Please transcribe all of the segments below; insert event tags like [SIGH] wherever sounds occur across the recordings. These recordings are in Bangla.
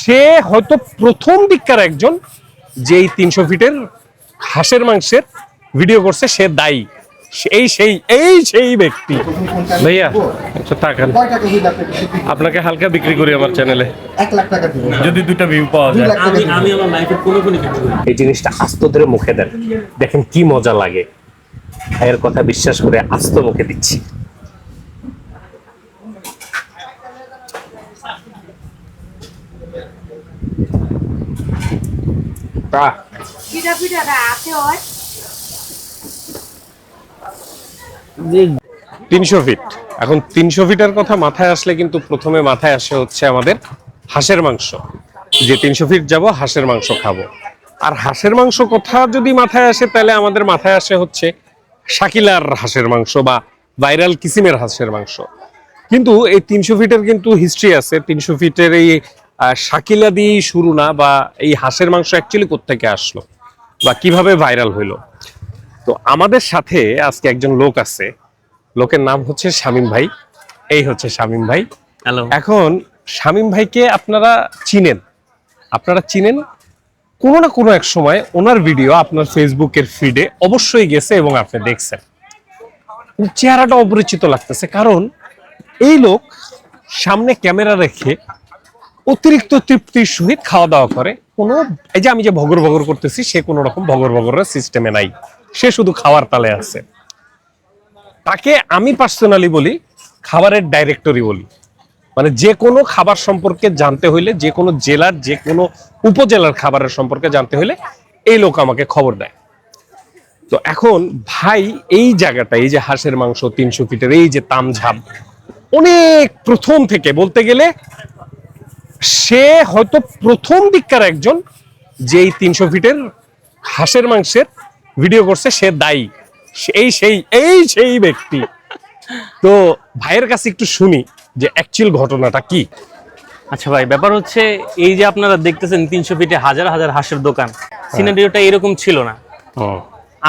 সে হয়তো প্রথম দিককার একজন যে এই তিনশো ফিটের হাঁসের মাংসের ভিডিও করছে সে দায়ী। এই সেই এই সেই ব্যক্তি। ভাইয়া আচ্ছা তাকান। টাকা? আপনাকে হালকা বিক্রি করি আমার চ্যানেলে এক লাখ টাকা দিব যদি দুইটা ভিউ পাওয়া যায়। আমি আমি আমার লাইফে কোনো কোনো কিছু করি এই জিনিসটা আস্ত ধরে মুখে দেন। দেখেন কি মজা লাগে। ভাইয়ের কথা বিশ্বাস করে আস্ত মুখে দিচ্ছি। আহ, পিঠা পিঠাটা আছে ওর তিনশো ফিট এখন তিনশো ফিটের কথা মাথায় আসলে কিন্তু প্রথমে মাথায় আসে হচ্ছে আমাদের হাঁসের মাংস। যে তিনশো ফিট যাব হাঁসের মাংস খাব। আর হাঁসের মাংস কথা যদি মাথায় আসে তাহলে আমাদের মাথায় আসে হচ্ছে শাকিলার হাঁসের মাংস বা ভাইরাল কিসিমের হাঁসের মাংস। কিন্তু এই তিনশো ফিটের কিন্তু হিস্ট্রি আছে। তিনশো ফিটের এই শাকিলা দিয়েই শুরু না বা এই হাঁসের মাংস অ্যাকচুয়ালি কোত্থেকে আসলো? বা কীভাবে ভাইরাল হইল? তো আমাদের সাথে আজকে একজন লোক আছে লোকের নাম হচ্ছে শামীম ভাই। এই হচ্ছে শামীম ভাই। হ্যালো এখন শামীম ভাইকে আপনারা চিনেন। আপনারা চিনেন কোনো না কোনো এক সময় ওনার ভিডিও আপনার ফেসবুকের ফিডে অবশ্যই গেছে এবং আপনি দেখছেন। চেহারাটা অপরিচিত লাগতেছে কারণ এই লোক সামনে ক্যামেরা রেখে অতিরিক্ত তৃপ্তির সহিত খাওয়া দাওয়া করে। কোনো এই যে আমি যে ভগর ভগর করতেছি, সে কোনো রকম ভগর ভগরের সিস্টেমে নাই। সে শুধু খাওয়ার তালে আছে। তাকে আমি পার্সোনালি বলি, খাবারের ডাইরেক্টরি বলি। মানে যে কোনো খাবার সম্পর্কে জানতে হইলে, যে কোনো জেলার, যে কোনো উপজেলার খাবারের সম্পর্কে জানতে হইলে, এই লোক আমাকে খবর দেয়। তো এখন ভাই এই জায়গাটা, এই যে হাঁসের মাংস তিনশো ফিটের এই যে তামঝাপ অনেক প্রথম থেকে বলতে গেলে সে হয়তো প্রথম দিককার একজন যে এই তিনশো ফিটের হাঁসের মাংসের ভিডিও করছে সে দায়ী। এই সেই এই সেই ব্যক্তি। তো ভাইয়ের কাছে একটু শুনি যে অ্যাকচুয়াল ঘটনাটা কি। আচ্ছা ভাই ব্যাপার হচ্ছে এই যে আপনারা দেখতেছেন তিনশো ফিটে হাজার হাজার হাঁসের দোকান সিনারিওটা এরকম ছিল না।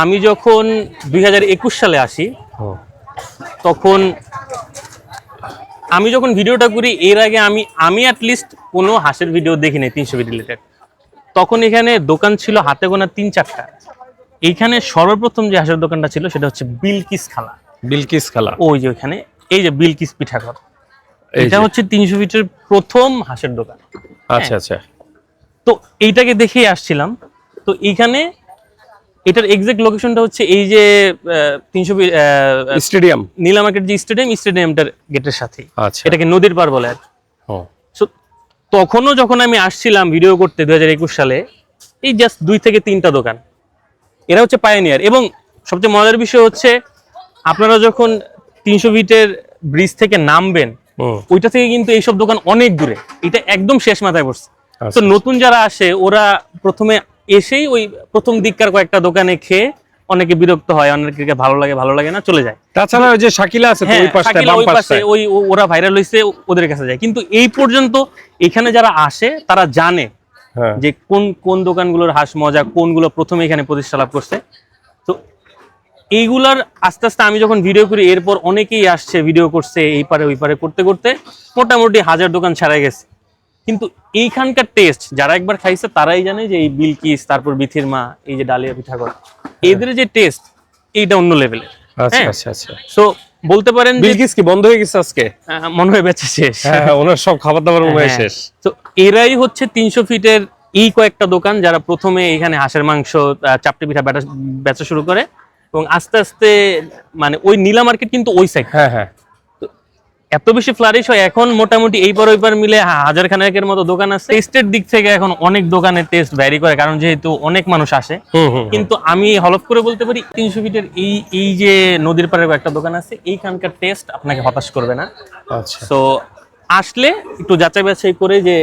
আমি যখন দুই হাজার একুশ সালে আসি তখন আমি যখন ভিডিওটা করি এর আগে আমি আমি অ্যাটলিস্ট কোনো হাঁসের ভিডিও দেখিনি তিনশো ফিট রিলেটেড তখন এখানে দোকান ছিল হাতে গোনা তিন চারটা। এইখানে সর্বপ্রথম যে হাঁসের দোকানটা ছিল সেটা হচ্ছে বিলকিস খালা। বিলকিস খালা। ওই যে ওইখানে এই যে বিলকিস পিঠাঘর। এটা হচ্ছে তিনশো ফিটের প্রথম হাঁসের দোকান। আচ্ছা আচ্ছা। তো এইটাকে দেখেই আসছিলাম। তো এইখানে এটার এক্সাক্ট লোকেশনটা হচ্ছে এই যে তিনশো স্টেডিয়াম। নীলা মার্কেট যে স্টেডিয়াম স্টেডিয়ামটার গেটের সাথে আচ্ছা। এটাকে নদীর পার বলে আর তখনও যখন আমি আসছিলাম ভিডিও করতে দুই হাজার একুশ সালে এই জাস্ট দুই থেকে তিনটা দোকান। এরা হচ্ছে পায়োনিয়ার এবং সবচেয়ে মজার বিষয় হচ্ছে আপনারা যখন তিনশো ফিটের ব্রিজ থেকে নামবেন ওইটা থেকে কিন্তু এইসব দোকান অনেক দূরে। এটা একদম শেষ মাথায় পড়ছে। আচ্ছা, তো নতুন যারা আসে ওরা প্রথমে এসেই ওই প্রথম দিককার কয়েকটা দোকানে খেয়ে অনেকে বিরক্ত হয় অনেকে ভালো লাগে ভালো লাগে না চলে যায়। তাছাড়া ওই যে শাকিলা আছে হ্যাঁ ওই ওই পাশে ওই ওরা ভাইরাল হয়েছে ওদের কাছে যায়। কিন্তু এই পর্যন্ত এখানে যারা আসে তারা জানে হ্যাঁ। যে কোন কোন দোকানগুলোর হাঁস মজা কোনগুলো প্রথমে এখানে প্রতিষ্ঠা লাভ করছে। তো এইগুলার আস্তে আস্তে আমি যখন ভিডিও করি এরপর অনেকেই আসছে ভিডিও করছে এই পারে ওই পারে করতে করতে মোটামুটি হাজার দোকান ছাড়াই গেছে। কিন্তু এইখানকার টেস্ট যারা একবার খাইছে তারাই জানে যে এই বিলকিস তারপর বিথির মা এই যে ডালিয়া পিঠাগর এদের যে টেস্ট এইটা অন্য লেভেলের আচ্ছা হ্যাঁ। আচ্ছা আচ্ছা। সো বলতে পারেন বিলকিস কি বন্ধ হয়ে গেছে আজকে? মনে হয় বেঁচে শেষ। হ্যাঁ হ্যাঁ, ওনার সব খাবার দাবার মনে হয় হ্যাঁ। শেষ। তো এরাই হচ্ছে তিনশো ফিটের এই কয়েকটা দোকান যারা প্রথমে এখানে হাঁসের মাংস চাপটি পিঠা বেচা বেচা শুরু করে। এবং আস্তে আস্তে মানে ওই নীলা মার্কেট কিন্তু ওই সাইড হ্যাঁ হ্যাঁ। এত বেশি ফ্লারিশ হয় এখন মোটামুটি এই পার ওই পার মিলে হাজার খানেকের মতো দোকান আছে। টেস্টের দিক থেকে এখন অনেক দোকানের টেস্ট ভ্যারি করে কারণ যেহেতু অনেক মানুষ আসে। কিন্তু আমি হলফ করে বলতে পারি তিনশো ফিটের এই এই যে নদীর পাড়ে একটা দোকান আছে এইখানকার টেস্ট আপনাকে হতাশ করবে না। আচ্ছা। তো আসলে একটু যাচাই বাছাই করে যে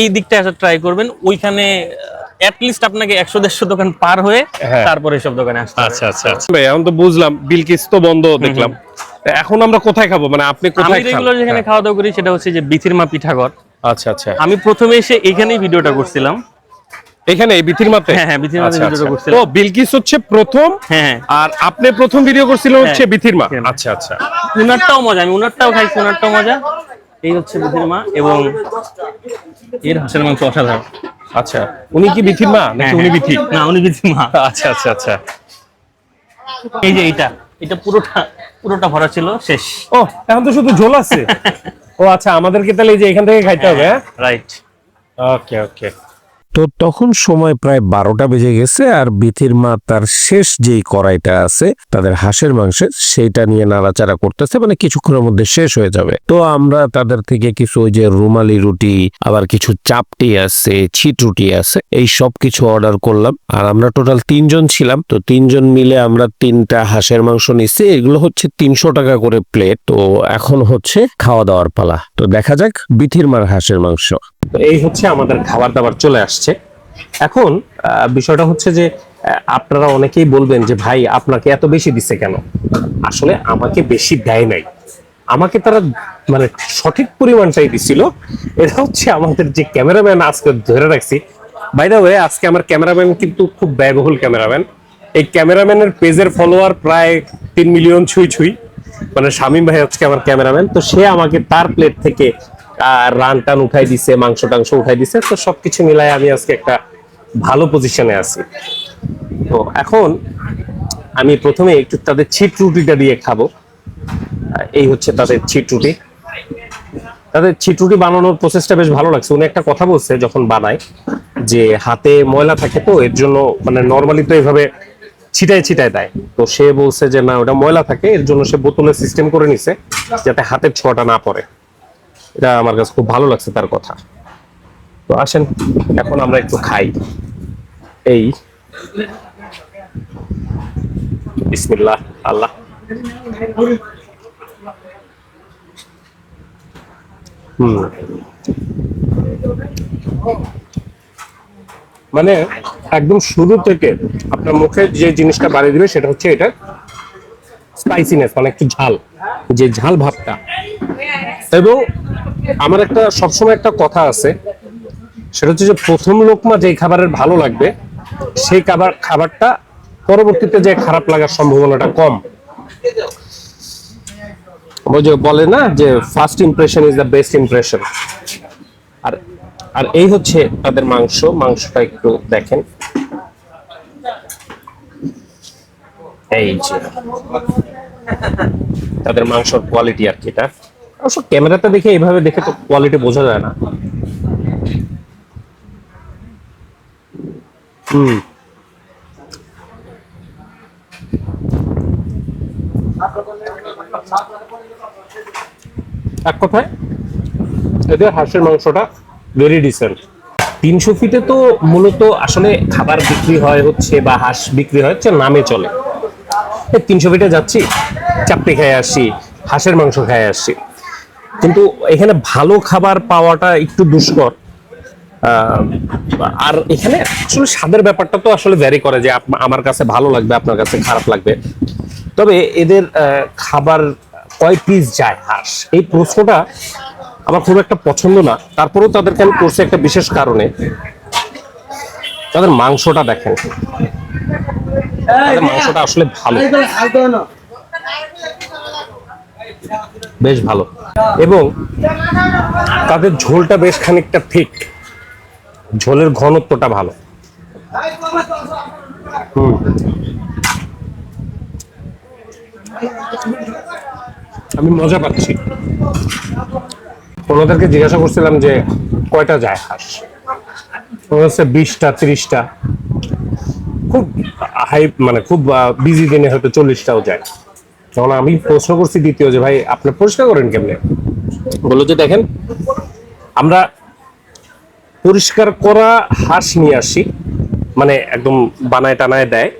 এই দিকটা আসা ট্রাই করবেন ওইখানে অ্যাটলিস্ট আপনাকে একশো দেড়শো দোকান পার হয়ে হ্যাঁ। তারপরে সব দোকানে আসতে আচ্ছা আচ্ছা আচ্ছা। ভাই এখন তো বুঝলাম বিলকিস তো বন্ধ দেখলাম। এখন আমরা কোথায় খাব? মানে আপনি কোথায় খান রেগুলার যেখানে খাওয়া দাওয়া করি সেটা হচ্ছে যে বিথির মা পিঠাঘর আচ্ছা আচ্ছা। আমি প্রথমে এসে এখানেই ভিডিওটা করছিলাম। এখানে এই বিথির মাতে? হ্যাঁ, হ্যাঁ, বিথির মাতে আচ্ছা, ভিডিওটা আচ্ছা। করছিলাম। তো বিলকিস হচ্ছে প্রথম হ্যাঁ আর আপনি প্রথম ভিডিও করছিলেন হচ্ছে হ্যাঁ, বিথির মা? আচ্ছা আচ্ছা। উনারটাও মজা আমি উনারটাও খাই উনারটাও মজা। এই হচ্ছে বিথির মা এবং এর হাঁসের মাংস অসাধারণ। আচ্ছা উনি কি বিথির মা? নাকি উনি বিথি? না উনি বিথির মা। আচ্ছা আচ্ছা আচ্ছা। এই যে এইটা। এটা পুরোটা পুরোটা ভরা ছিল শেষ। ও এখন তো শুধু ঝোল আছে? [LAUGHS] ও আচ্ছা আমাদেরকে তাহলে এই যে এখান থেকে খাইতে হবে হ্যাঁ? রাইট ওকে ওকে তো তখন সময় প্রায় বারোটা বেজে গেছে আর বিথির মা তার শেষ যেই কড়াইটা আছে, তাদের হাঁসের মাংসের, সেইটা নিয়ে নাড়াচাড়া করতেছে মানে কিছুক্ষণের মধ্যে শেষ হয়ে যাবে। তো আমরা তাদের থেকে কিছু ওই যে রুমালি রুটি, আবার কিছু চাপটি আছে ছিট রুটি আছে, এই সব কিছু অর্ডার করলাম। আর আমরা টোটাল তিনজন ছিলাম, তো তিনজন মিলে আমরা তিনটা হাঁসের মাংস নিচ্ছি এগুলো হচ্ছে তিনশো টাকা করে প্লেট তো এখন হচ্ছে খাওয়া দাওয়ার পালা। তো দেখা যাক বিথির মার হাঁসের মাংস। তো এই হচ্ছে আমাদের খাবার দাবার চলে আসছে। এখন বিষয়টা হচ্ছে যে আপনারা অনেকেই বলবেন যে, ভাই, আপনাকে এত বেশি দিছে কেন? আসলে আমাকে বেশি দেয় নাই। আমাকে তারা মানে সঠিক পরিমাণটাই দিছিল। এটা হচ্ছে আমাদের যে ক্যামেরাম্যান আজকে ধরে রাখছি। বাই দা ওয়ে আজকে আমার ক্যামেরাম্যান কিন্তু খুব ব্যয়বহুল ক্যামেরাম্যান। এই ক্যামেরাম্যানের পেজের ফলোয়ার প্রায় তিন মিলিয়ন ছুঁই ছুঁই। মানে শামীম ভাই হচ্ছে আমার ক্যামেরাম্যান। তো সে আমাকে তার প্লেট থেকে রান টান উঠাই দিছে মাংস টাংস উঠাই দিছে, তো সবকিছু মিলাই আমি আজকে একটা ভালো পজিশনে আছি। তো এখন আমি প্রথমে একটু তাদের ছিট রুটিটা দিয়ে খাব। এই হচ্ছে তাদের ছিট রুটি। তাদের ছিট রুটি বানানোর প্রসেসটা বেশ ভালো লাগছে। উনি একটা কথা বলছে যখন বানায় যে হাতে ময়লা থাকে তো, এর জন্য মানে নর্মালি তো এইভাবে ছিটায় ছিটায় দেয়। তো সে বলছে যে না, ওটা ময়লা থাকে, এর জন্য সে বোতলের সিস্টেম করে নিছে, যাতে হাতের ছোঁয়াটা না পড়ে। এটা আমার কাছে খুব ভালো লাগছে তার কথা। তো আসেন, এখন আমরা একটু খাই। এই। বিসমিল্লাহ, আল্লাহ। মানে একদম শুরু থেকে আপনার মুখে যে জিনিসটা বাড়িয়ে দিবে সেটা হচ্ছে এটা স্পাইসিনেস মানে একটু ঝাল। যে ঝাল ভাবটা। এবং আমার একটা সবসময় একটা কথা আছে, সেটা হচ্ছে যে প্রথম লোকমা যেই খাবারের ভালো লাগবে, সেই খাবার, খাবারটা পরবর্তীতে যে খারাপ লাগার সম্ভাবনাটা কম। বলে না যে first impression is the best impression আর আর এই হচ্ছে তাদের মাংস, মাংসটা একটু দেখেন। এই যে, তাদের মাংসর কোয়ালিটি আর কি এটা। অবশ্য ক্যামেরাতে দেখে এইভাবে দেখে তো কোয়ালিটি বোঝা যায় না। হুম। এক কথায়, এদের হাঁসের মাংসটা ভেরি ডিসেন্ট তিনশো ফিটে তো মূলত আসলে খাবার বিক্রি হয় হচ্ছে বা হাঁস বিক্রি হয় হচ্ছে নামে চলে। তিনশো ফিটে যাচ্ছি চাপড়ি খেয়ে আসছি হাঁসের মাংস খেয়ে আসছি কিন্তু এখানে ভালো খাবার পাওয়াটা একটু দুষ্কর। আর এখানে আসলে স্বাদের ব্যাপারটা তো আসলে ভ্যারি করে যে আমার কাছে ভালো লাগবে আপনার কাছে খারাপ লাগবে। তবে এদের খাবার কয় পিস যায় হাঁস? এই প্রশ্নটা আমার খুব একটা পছন্দ না। তারপরেও তাদেরকে আমি করছি একটা বিশেষ কারণে। তাদের মাংসটা দেখেন। মাংসটা আসলে ভালো। বেশ ভালো। এবং তাদের ঝোলটা বেশ খানিকটা ঠিক। ঝোলের ঘনত্বটা ভালো। আমি মজা পাচ্ছি। ওনাদেরকে জিজ্ঞাসা করছিলাম যে কয়টা যায় হাঁস? ওরা হচ্ছে বিশটা, ত্রিশটা। খুব হাই মানে খুব বিজি দিনে হয়তো চল্লিশটাও যায়। তখন আমি প্রশ্ন করছি দ্বিতীয় যে, ভাই, আপনি পরিষ্কার করেন কেমনে? বলল যে, দেখেন, আমরা পরিষ্কার করা হাঁস নিয়ে আসি মানে একদম বানায় টানায় দেয়,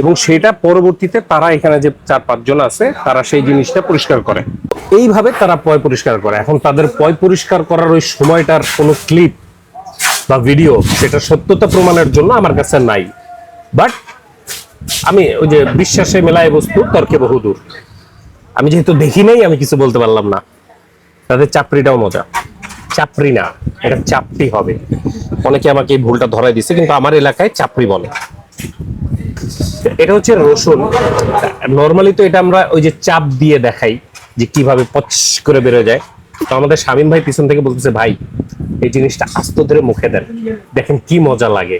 এবং সেটা পরবর্তীতে তারা এখানে যে চার পাঁচজন আছে, তারা সেই জিনিসটা পরিষ্কার করে। এইভাবে তারা পয় পরিষ্কার করে। এখন তাদের পয় পরিষ্কার করার ওই সময়টার কোনো ক্লিপ বা ভিডিও সেটা সত্যতা প্রমাণের জন্য আমার কাছে নাই। বাট আমি ওই যে বিশ্বাসে মেলায় বস্তু, তর্কে বহুদূর আমি যেহেতু দেখি নাই, আমি কিছু বলতে পারলাম না। তাদের চাপড়িটাও মজা। চাপড়ি না, এটা চাপড়ি হবে। অনেকে আমাকে এই ভুলটা ধরাই দিছে, কিন্তু আমার এলাকায় চাপড়ি বলে। এটা হচ্ছে রসুন। নর্মালি তো এটা আমরা ওই যে চাপ দিয়ে দেখাই যে কীভাবে পচ করে বেরো যায়। তো আমাদের শামীম ভাই পিছন থেকে বলতেছে, ভাই, এই জিনিসটা আস্ত ধরে মুখে দেন। দেখেন কি মজা লাগে।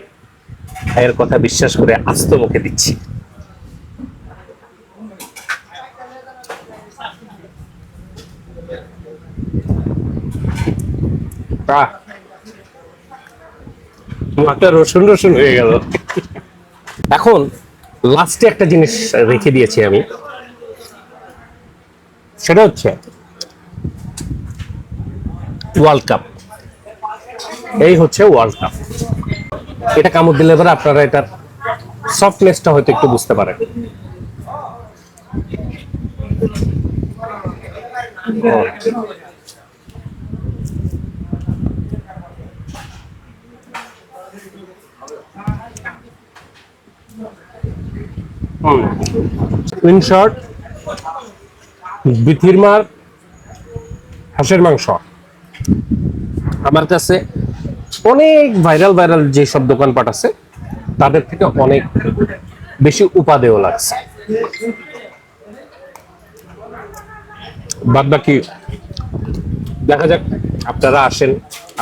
ভাইয়ের কথা বিশ্বাস করে আস্ত মুখে দিচ্ছি। মাথা রসুন রসুন হয়ে গেল। এখন লাস্টে একটা জিনিস রেখে দিয়েছি আমি। সেটা হচ্ছে ওয়ার্ল্ড কাপ এই হচ্ছে ওয়ার্ল্ড কাপ এটা কামড় দিলে এবার আপনারা এটার সফটনেসটা হয়তো একটু বুঝতে পারেন। ইন শর্ট বিথির মার, হাঁসের মাংস। আমার কাছে অনেক ভাইরাল ভাইরাল যে সব দোকানপাট আছে, তাদের থেকে অনেক বেশি উপাদেয় লাগছে। বাদ বাকি দেখা যাক আপনারা আসেন,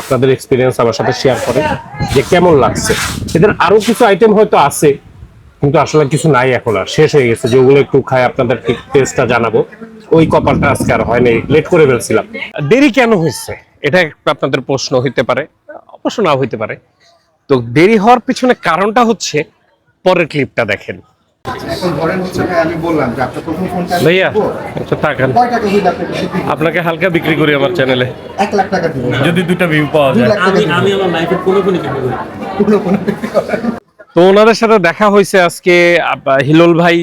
আপনাদের এক্সপিরিয়েন্স আমার সাথে শেয়ার করেন যে কেমন লাগছে। এদের আরও কিছু আইটেম হয়তো আছে কিন্তু আসলে কিছু নাই এখন আর। শেষ হয়ে গেছে যেগুলো একটু খাই আপনাদের টেস্টটা জানাব। ওই কপালটা আজকে আর হয়নি লেট করে ফেলছিলাম। দেরি কেন হয়েছে? এটা একটু আপনাদের প্রশ্ন হইতে পারে অবশ্য না হইতে পারে। তো দেরি হওয়ার পিছনে কারণটা হচ্ছে পরের ক্লিপটা দেখেন। ভাইয়া। আচ্ছা টাকা? আপনাকে হালকা বিক্রি করি আমার চ্যানেলে এক লাখ টাকা যদি দুটা ভিউ পাওয়া যায়। আমি আমার লাইফে কোনো কোনো কিছু করি তো ওনাদের সাথে দেখা হয়েছে আজকে হিলোল ভাই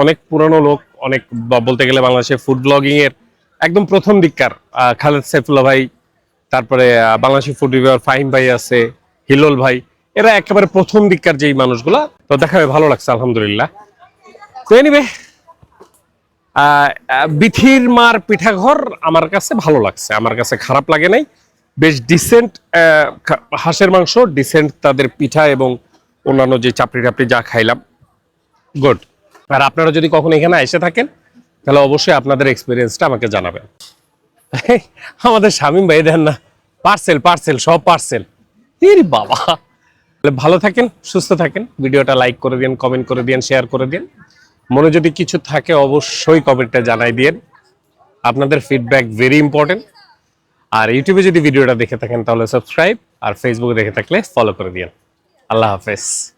অনেক পুরানো লোক, অনেক বলতে গেলে বাংলাদেশে ফুড ব্লগিং এর একদম প্রথম দিককার খালেদ সাইফুল্লাহ ভাই, তারপরে বাংলাদেশি ফুড রিভিউয়ার ফাহিম ভাই আছে, হিলোল ভাই, এরা একেবারে প্রথম দিককার যেই মানুষগুলা, তো দেখা ভালো লাগছে, আলহামদুলিল্লাহ। তো এনিবে বিথির মার পিঠাঘর আমার কাছে ভালো লাগছে, আমার কাছে খারাপ লাগে নাই। বেশ ডিসেন্ট হাঁসের মাংস ডিসেন্ট তাদের পিঠা এবং অন্যান্য যে চাপড়ি টাপড়ি যা খাইলাম গুড আর আপনারা যদি কখনো এখানে এসে থাকেন, তাহলে অবশ্যই আপনাদের এক্সপিরিয়েন্সটা আমাকে জানাবেন। আমাদের শামীম ভাই দেন না পার্সেল পার্সেল সব পার্সেল এর বাবা। ভালো থাকেন, সুস্থ থাকেন, ভিডিওটা লাইক করে দিন কমেন্ট করে দিন শেয়ার করে দিন মনে যদি কিছু থাকে, অবশ্যই কমেন্টে জানাই দিন আপনাদের ফিডব্যাক ভেরি ইম্পর্টেন্ট আর ইউটিউবে যদি ভিডিওটা দেখে থাকেন, তাহলে সাবস্ক্রাইব আর ফেসবুকে দেখে থাকলে ফলো করে দিন আল্লাহ হাফেজ।